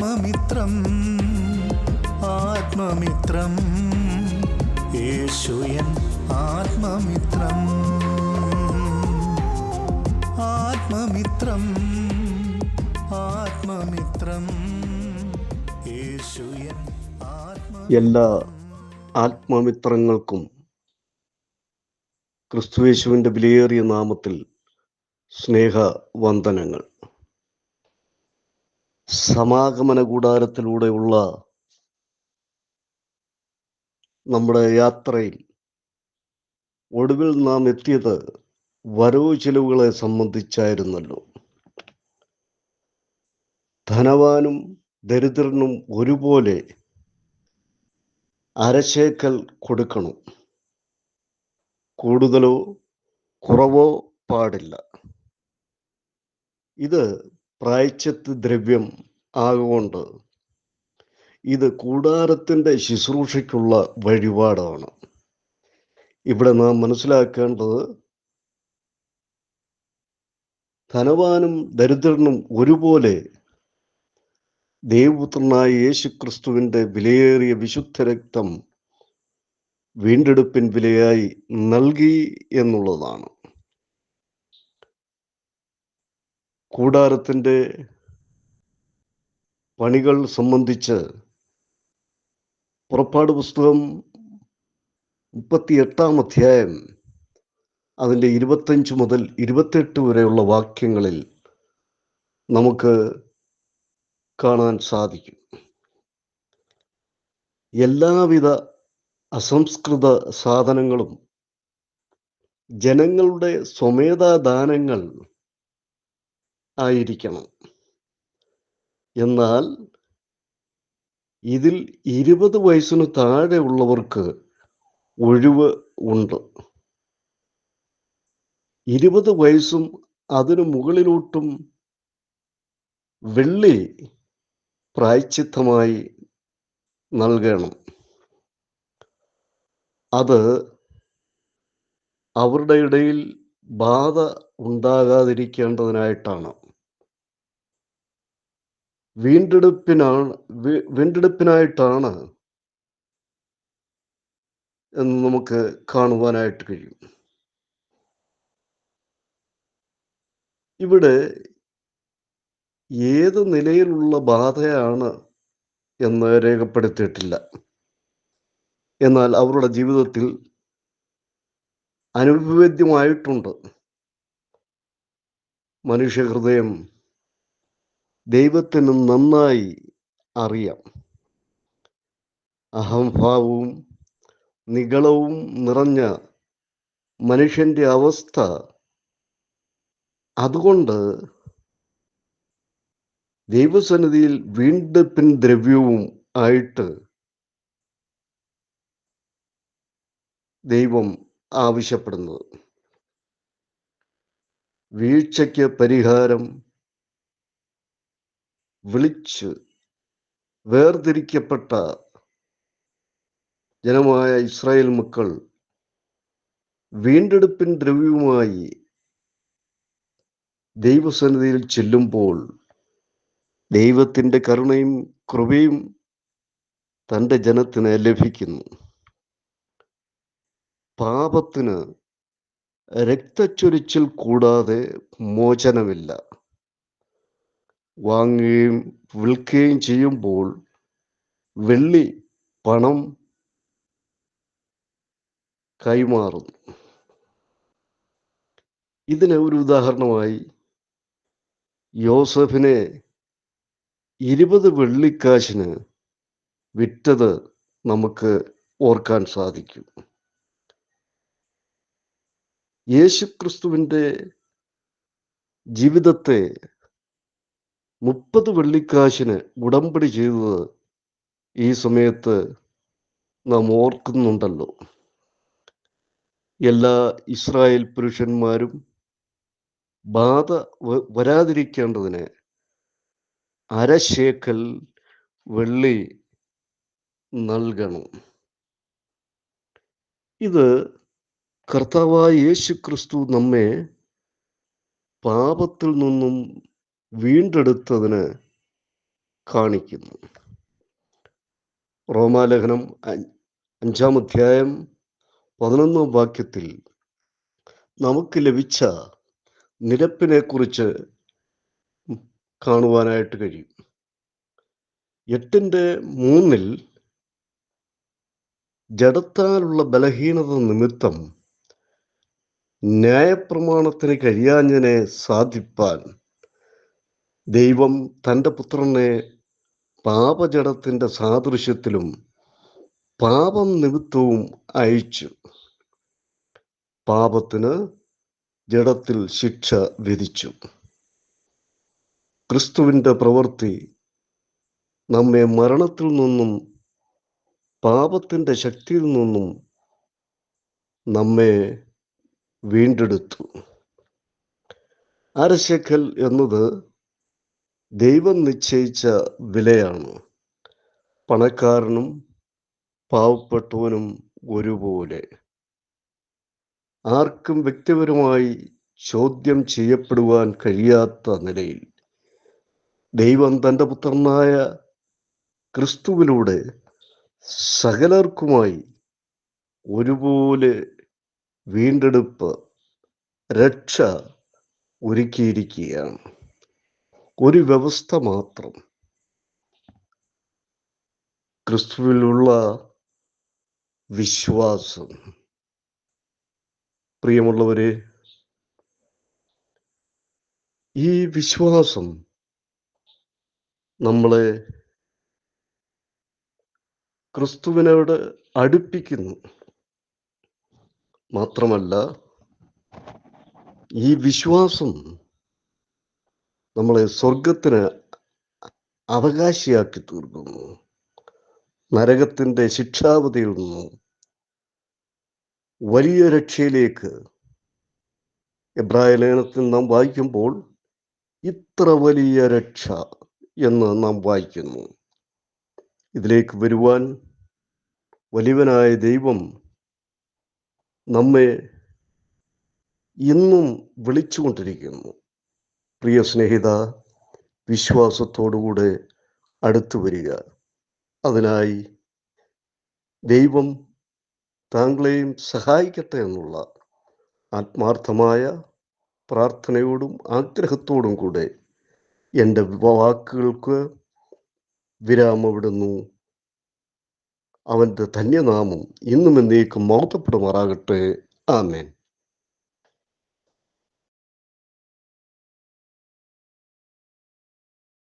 ആത്മമിത്രം ആത്മമിത്രം. യേശുയൻ ആത്മമിത്രം ആത്മമിത്രം ആത്മമിത്രം. യേശുയൻ എല്ലാ ആത്മമിത്രങ്ങൾക്കും ക്രിസ്തുയേശുവിന്റെ വിലയേറിയ നാമത്തിൽ സ്നേഹ വന്ദനങ്ങൾ സമാഗമന കൂടാരത്തിലൂടെയുള്ള നമ്മുടെ യാത്രയിൽ ഒടുവിൽ നാം എത്തിയത് വരവ് ചിലവുകളെ സംബന്ധിച്ചായിരുന്നല്ലോ. ധനവാനും ദരിദ്രനും ഒരുപോലെ അരശേക്കൽ കൊടുക്കണം. കൂടുതലോ കുറവോ പാടില്ല. ഇത് പ്രായച്ചത്ത് ദ്രവ്യം ആകൊണ്ട് ഇത് കൂടാരത്തിന്റെ ശുശ്രൂഷയ്ക്കുള്ള വഴിപാടാണ്. ഇവിടെ നാം മനസ്സിലാക്കേണ്ടത് ധനവാനും ദരിദ്രനും ഒരുപോലെ ദേവപുത്രനായ യേശുക്രിസ്തുവിന്റെ വിലയേറിയ വിശുദ്ധ രക്തം വീണ്ടെടുപ്പിൻ വിലയായി നൽകി എന്നുള്ളതാണ്. കൂടാരത്തിന്റെ പണികൾ സംബന്ധിച്ച് പുറപ്പാട് പുസ്തകം മുപ്പത്തി എട്ടാം അധ്യായം അതിന്റെ ഇരുപത്തഞ്ച് മുതൽ ഇരുപത്തെട്ട് വരെയുള്ള വാക്യങ്ങളിൽ നമുക്ക് കാണാൻ സാധിക്കും. എല്ലാവിധ അസംസ്കൃത സാധനങ്ങളും ജനങ്ങളുടെ സ്വമേധാദാനങ്ങൾ ആയിരിക്കണം. എന്നാൽ ഇതിൽ ഇരുപത് വയസ്സിന് താഴെ ഉള്ളവർക്ക് ഒഴിവ് ഉണ്ട്. ഇരുപത് വയസ്സും അതിനു മുകളിലോട്ടും വെള്ളി പ്രായച്ചിത്തമായി നൽകണം. അത് അവരുടെ ഇടയിൽ ബാധ ഉണ്ടാകാതിരിക്കേണ്ടതിനായിട്ടാണ്. വീണ്ടെടുപ്പിനാണ് വീണ്ടെടുപ്പിനായിട്ടാണ് എന്ന് നമുക്ക് കാണുവാനായിട്ട് കഴിയും. ഇവിടെ ഏത് നിലയിലുള്ള ബാധയാണ് എന്ന് രേഖപ്പെടുത്തിയിട്ടില്ല. എന്നാൽ അവരുടെ ജീവിതത്തിൽ അനുഭവേദ്യമായിട്ടുണ്ട് മനുഷ്യഹൃദയം ദൈവത്തിന് നന്നായി അറിയാം. അഹംഭാവവും നികളവും നിറഞ്ഞ മനുഷ്യന്റെ അവസ്ഥ അതുകൊണ്ട് ദൈവസന്നിധിയിൽ വീണ്ടെപ്പിൻ ദ്രവ്യവും ആയിട്ട് ദൈവം ആവശ്യപ്പെടുന്നത്. വീഴ്ചയ്ക്ക് പരിഹാരം വിളിച്ച് വേർതിരിക്കപ്പെട്ട ജനമായ ഇസ്രായേൽ മക്കൾ വീണ്ടെടുപ്പിൻ ദ്രവ്യവുമായി ദൈവസന്നിധിയിൽ ചെല്ലുമ്പോൾ ദൈവത്തിന്റെ കരുണയും കൃപയും തന്റെ ജനത്തിന് ലഭിക്കുന്നു. പാപത്തിന് രക്തച്ചൊരിച്ചിൽ കൂടാതെ മോചനമില്ല. വാങ്ങുകയും വിൽക്കുകയും ചെയ്യുമ്പോൾ വെള്ളി പണം കൈമാറുന്നു ഇതിന് ഒരു ഉദാഹരണമായി യോസഫിനെ ഇരുപത് വെള്ളിക്കാശിന് വിറ്റത് നമുക്ക് ഓർക്കാൻ സാധിക്കും. യേശുക്രിസ്തുവിന്റെ ജീവിതത്തെ മുപ്പത് വെള്ളിക്കാശിന് ഉടമ്പടി ചെയ്തത് ഈ സമയത്ത് നാം ഓർക്കുന്നുണ്ടല്ലോ. എല്ലാ ഇസ്രായേൽ പുരുഷന്മാരും ബാധ വരാതിരിക്കേണ്ടതിന് അരശേക്കൽ വെള്ളി നൽകണം. ഇത് കർത്താവായ യേശു ക്രിസ്തു നമ്മെ പാപത്തിൽ നിന്നും വീണ്ടെടുത്തതിന് കാണിക്കുന്നു. റോമാലേഖനം അഞ്ചാം അധ്യായം പതിനൊന്നാം വാക്യത്തിൽ നമുക്ക് ലഭിച്ച നിരപ്പിനെ കുറിച്ച് കാണുവാനായിട്ട് കഴിയും. എട്ടിന്റെ മൂന്നിൽ ജഡത്താലുള്ള ബലഹീനത നിമിത്തം ന്യായപ്രമാണത്തിന് കഴിയാഞ്ഞനെ സാധിപ്പാൻ ദൈവം തന്റെ പുത്രനെ പാപജടത്തിന്റെ സാദൃശ്യത്തിലും പാപം നിമിത്തവും അയച്ചു. പാപത്തിന് ജഡത്തിൽ ശിക്ഷ വിധിച്ചു. ക്രിസ്തുവിന്റെ പ്രവൃത്തി നമ്മെ മരണത്തിൽ നിന്നും പാപത്തിന്റെ ശക്തിയിൽ നിന്നും നമ്മെ വീണ്ടെടുത്തു. അരശേഖൽ എന്നത് ദൈവം നിശ്ചയിച്ച വിലയാണ്. പണക്കാരനും പാവപ്പെട്ടവനും ഒരുപോലെ. ആർക്കും വ്യക്തിപരമായി ചോദ്യം ചെയ്യപ്പെടുവാൻ കഴിയാത്ത നിലയിൽ ദൈവം തന്റെ പുത്രനായ ക്രിസ്തുവിലൂടെ സകലർക്കുമായി ഒരുപോലെ വീണ്ടെടുപ്പ് രക്ഷ ഒരുക്കിയിരിക്കുകയാണ്. ഒരു വ്യവസ്ഥ മാത്രം. ക്രിസ്തുവിലുള്ള വിശ്വാസം. പ്രിയമുള്ളവരെ ഈ വിശ്വാസം നമ്മളെ ക്രിസ്തുവിനോട് അടുപ്പിക്കുന്നു. മാത്രമല്ല ഈ വിശ്വാസം നമ്മളെ സ്വർഗത്തിന് അവകാശിയാക്കി തീർക്കുന്നു. നരകത്തിന്റെ ശിക്ഷാവധിയിൽ നിന്നും വലിയ രക്ഷയിലേക്ക് എബ്രായ ലേഖനത്തിൽ നാം വായിക്കുമ്പോൾ ഇത്ര വലിയ രക്ഷ എന്ന് നാം വായിക്കുന്നു. ഇതിലേക്ക് വരുവാൻ വലിയവനായ ദൈവം നമ്മെ ഇന്നും വിളിച്ചുകൊണ്ടിരിക്കുന്നു. പ്രിയ സ്നേഹിത വിശ്വാസത്തോടുകൂടെ അടുത്തു വരിക. അതിനായി ദൈവം താങ്കളെയും സഹായിക്കട്ടെ എന്നുള്ള ആത്മാർത്ഥമായ പ്രാർത്ഥനയോടും ആഗ്രഹത്തോടും കൂടെ എന്റെ വാക്കുകൾക്ക് വിരാമവിടുന്നു അവന്റെ ധന്യനാമം ഇന്നും എന്നേക്കും മൗത്തപ്പെടുമാറാകട്ടെ ആമേൻ.